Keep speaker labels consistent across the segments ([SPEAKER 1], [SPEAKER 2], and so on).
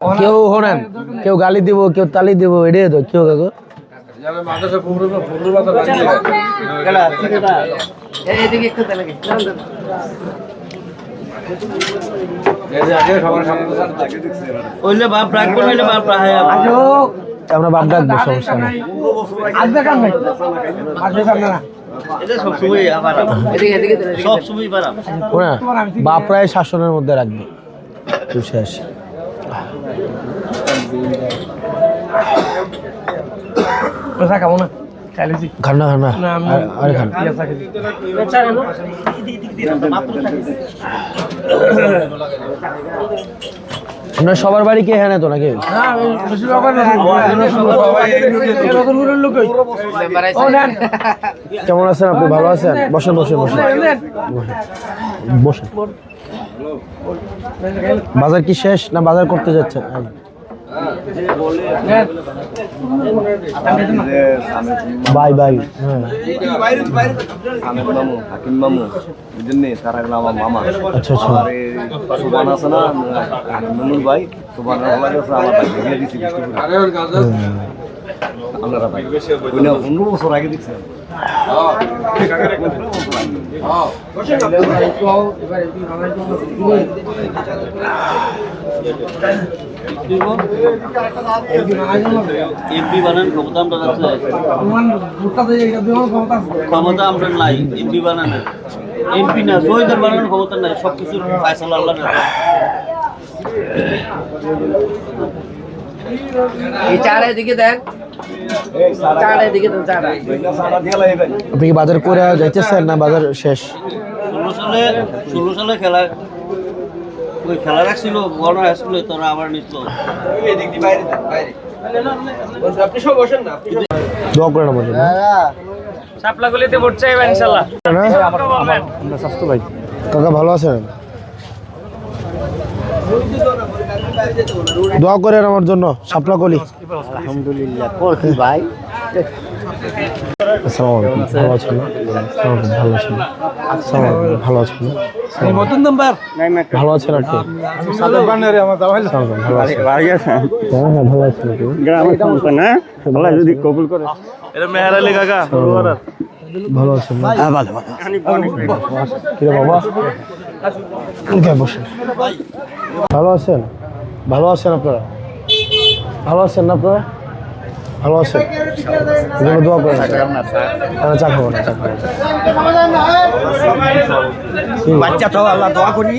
[SPEAKER 1] কেউ হনেন কেউ গালি দিব কেউ তালি দিব এটাই তো কেউ কাকু। আমরা বাপ ডাকবো সমস্যা নেই। প্রায় শাসনের মধ্যে রাখবে। তুই
[SPEAKER 2] খাব না
[SPEAKER 1] খান না খান না।
[SPEAKER 2] না, আমি-
[SPEAKER 1] আর- আর খান। আপনার সবার বাড়ি কে হ্যাঁ তো নাকি? কেমন আছেন আপনি? ভালো আছেন? বসেন বসেন বসেন। বসেন। বাজার কি শেষ না বাজার করতে যাচ্ছেন? Bye bye. হ্যাঁ।
[SPEAKER 3] আমের মামু হাকিম মামু বুঝলেন তার মামা
[SPEAKER 1] আচ্ছা, আচ্ছা।
[SPEAKER 3] আছে না হাকিম মামুর ভাই। আপনারা ভাই পনেরো বছর আগে
[SPEAKER 4] এমপি বানান ক্ষমতা আমরা ক্ষমতা আমরা নাই এমপি বানানো। এমপি না শহীদের বানানোর ক্ষমতা নাই সব কিছুর ফায়সালা আল্লাহ
[SPEAKER 1] আপনি কি বাজার করে যাইতেছেন না বাজার শেষ?
[SPEAKER 4] ষোলো সালে ষোলো সালে খেলা ওই খেলা রাখছিল বড় হাইস্কুলে তোরা আবার নিচ্ছিল
[SPEAKER 1] দোয়া করেন আমার জন্য।
[SPEAKER 2] শাপলা গলিতে ভোট চাইবেন ইনশাল্লাহ
[SPEAKER 1] না? কাকা ভালো আছেন? দোয়া করেন আমার জন্য শাপলা কলি
[SPEAKER 5] আলহামদুলিল্লাহ ভাই?
[SPEAKER 1] আসসালামু আলাইকুম। ভালো আছেন? না? ভালো আছেন? না? আসসালামু আলাইকুম, ভালো আছেন?
[SPEAKER 2] নতুন নাম্বার
[SPEAKER 1] ভালো আছেন আপনি
[SPEAKER 2] সাদের বান্নারে আমার দাওয়াইল
[SPEAKER 1] ভালো আছেন? হ্যাঁ হ্যাঁ ভালো আছেন আপনি
[SPEAKER 2] এটা মেহের আলী কাকা
[SPEAKER 1] ভালো আছেন হ্যাঁ ভালো ভালো। কিরে বাবা? ভালো আছেন? ভালো আছেন আপনারা? ভালো আছেন না আপনারা? ভালো আছেন? এই দোয়া করেন তারা চা খাব না চা খাব
[SPEAKER 3] বাচ্চা তো আল্লাহ দোয়া করি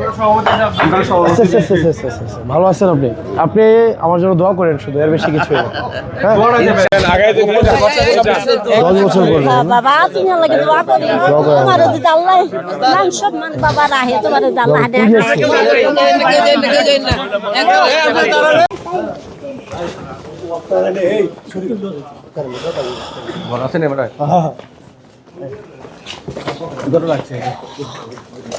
[SPEAKER 1] আচ্ছা, আচ্ছা, আচ্ছা, আচ্ছা, আচ্ছা, আচ্ছা। ভালো আছেন আপনি আপনি আমার জন্য দোয়া করেন শুধু এর বেশি কিছু হ্যাঁ দশ বছর
[SPEAKER 6] বাবা তুমি লাগে দোয়া করি